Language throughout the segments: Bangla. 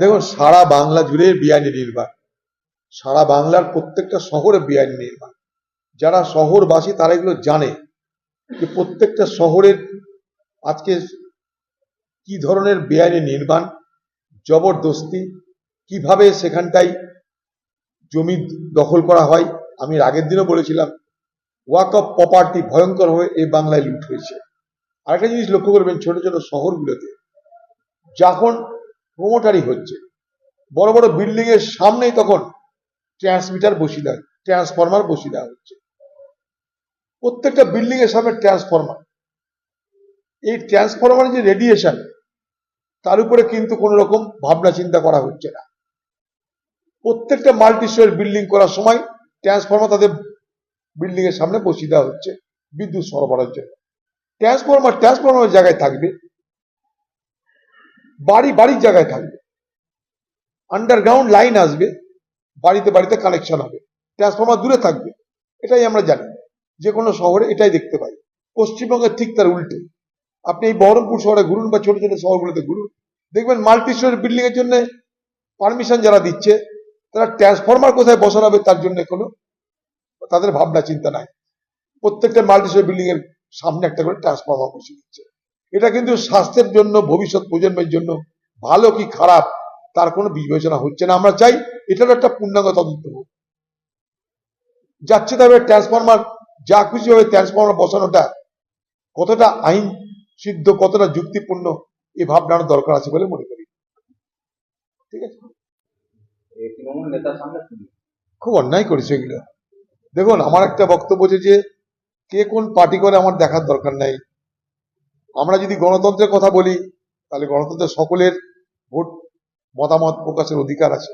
দেখুন, সারা বাংলা জুড়ে বেআইনি নির্মাণ। সারা বাংলার প্রত্যেকটা শহরে বেআইনি নির্মাণ। যারা শহরবাসী, তারা এগুলো জানে যে প্রত্যেকটা শহরের আজকে কি ধরনের বেআইনি নির্মাণ, জবরদস্তি, কীভাবে সেখানটায় জমি দখল করা হয়, আমি আগের দিনও বলেছিলাম, ওয়াক অফ প্রপার্টি ভয়ঙ্কর হয়ে এই বাংলায় লুট হয়েছে। আরেকটা জিনিস লক্ষ্য করবেন, ছোট ছোট শহরগুলোতে যখন প্রমোটারি হচ্ছে, বড় বড় বিল্ডিং এর সামনেই তখন ট্রান্সমিটার বসিয়ে দেয় ট্রান্সফরমার বসিয়ে দেওয়া হচ্ছে। প্রত্যেকটা বিল্ডিং এর সামনে ট্রান্সফরমার এই ট্রান্সফরমারের যে রেডিয়েশন তার উপরে কিন্তু কোনো রকম ভাবনা চিন্তা করা হচ্ছে না। প্রত্যেকটা মাল্টি স্টোরের বিল্ডিং করার সময় ট্রান্সফরমার তাদের বিল্ডিং এর সামনে বসিয়ে দেওয়া হচ্ছে, বিদ্যুৎ সরবরাহের জন্য। ট্রান্সফরমার ট্রান্সফরমারের জায়গায় থাকবে। বাড়ি, বাড়ির জায়গায় থাকবে। আন্ডারগ্রাউন্ড লাইন আসবে, বাড়িতে বাড়িতে কানেকশন হবে। ট্রান্সফর্মার দূরে থাকবে, এটাই আমরা জানি। যে কোনো শহরে এটাই দেখতে পাই। পশ্চিমবঙ্গের ঠিক তার উল্টে। আপনি এই বহরমপুর শহরে ঘুরুন বা ছোট ছোট শহরগুলোতে ঘুরুন, দেখবেন মাল্টি স্টোরি বিল্ডিং এর জন্য পারমিশন যারা দিচ্ছে, তারা ট্রান্সফর্মার কোথায় বসানো হবে তার জন্য কোনো তাদের ভাবনা, চিন্তা নাই। প্রত্যেকটা মাল্টি স্টোরি বিল্ডিং এর সামনে একটা করে ট্রান্সফর্মার বসে দিচ্ছে। এটা কিন্তু স্বাস্থ্যের জন্য ভবিষ্যৎ প্রজন্মের জন্য ভালো কি খারাপ তার কোনো বিবেচনা হচ্ছে না। আমরা চাই এটার একটা পূর্ণাঙ্গ তদন্ত হোক। যাচ্ছে তবে ট্রান্সফরমার যা খুশি হবে ট্রান্সফরমার বসানোটা কতটা আইন সিদ্ধ কতটা যুক্তিপূর্ণ এই ভাবনার দরকার আছে বলে মনে করি। ঠিক আছে? খুব অন্যায় করেছে এগুলো। দেখুন আমার একটা বক্তব্য যে কে কোন পার্টি করে আমার দেখার দরকার নাই। আমরা যদি গণতন্ত্রের কথা বলি, তাহলে গণতন্ত্রের সকলের ভোট মতামত প্রকাশের অধিকার আছে।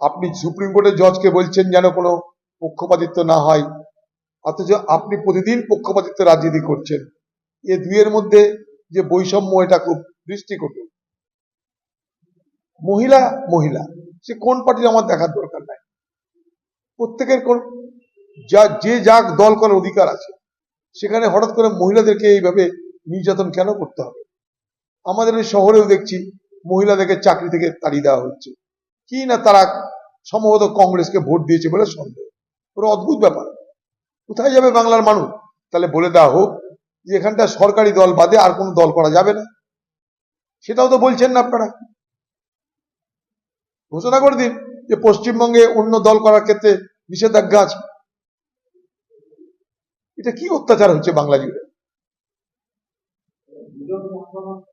আপনি সুপ্রিম কোর্টের জজকে বলছেন যেন কোনো পক্ষপাতিত্ব না হয়, অথচ আপনি প্রতিদিন পক্ষপাতিত্ব রাজনীতি করছেন। এ দুইয়ের মধ্যে যে বৈষম্য, এটা খুব দৃষ্টিকটু। মহিলা মহিলা, সে কোন পার্টির আমার দেখার দরকার নাই। প্রত্যেকের কোন, যা, যে যাক দল করার অধিকার আছে। সেখানে হঠাৎ করে মহিলাদেরকে এইভাবে নির্যাতন কেন করতে হবে? আমাদের এই শহরেও দেখছি মহিলাদেরকে চাকরি থেকে তাড়িয়ে দেওয়া হচ্ছে। কি না তারা সম্ভবত কংগ্রেসকে ভোট দিয়েছে বলে সন্দেহ? পুরো অদ্ভুত ব্যাপার। কোথায় যাবে বাংলার মানুষ? তাহলে বলে দেওয়া হোক যে এখানটা সরকারি দল বাদে আর কোনো দল করা যাবে না। সেটাও তো বলছেন না আপনারা। ঘোষণা করে দিন যে পশ্চিমবঙ্গে অন্য দল করার ক্ষেত্রে নিষেধাজ্ঞা আছে। এটা কি অত্যাচার হচ্ছে বাংলা জুড়ে দুজন মতামত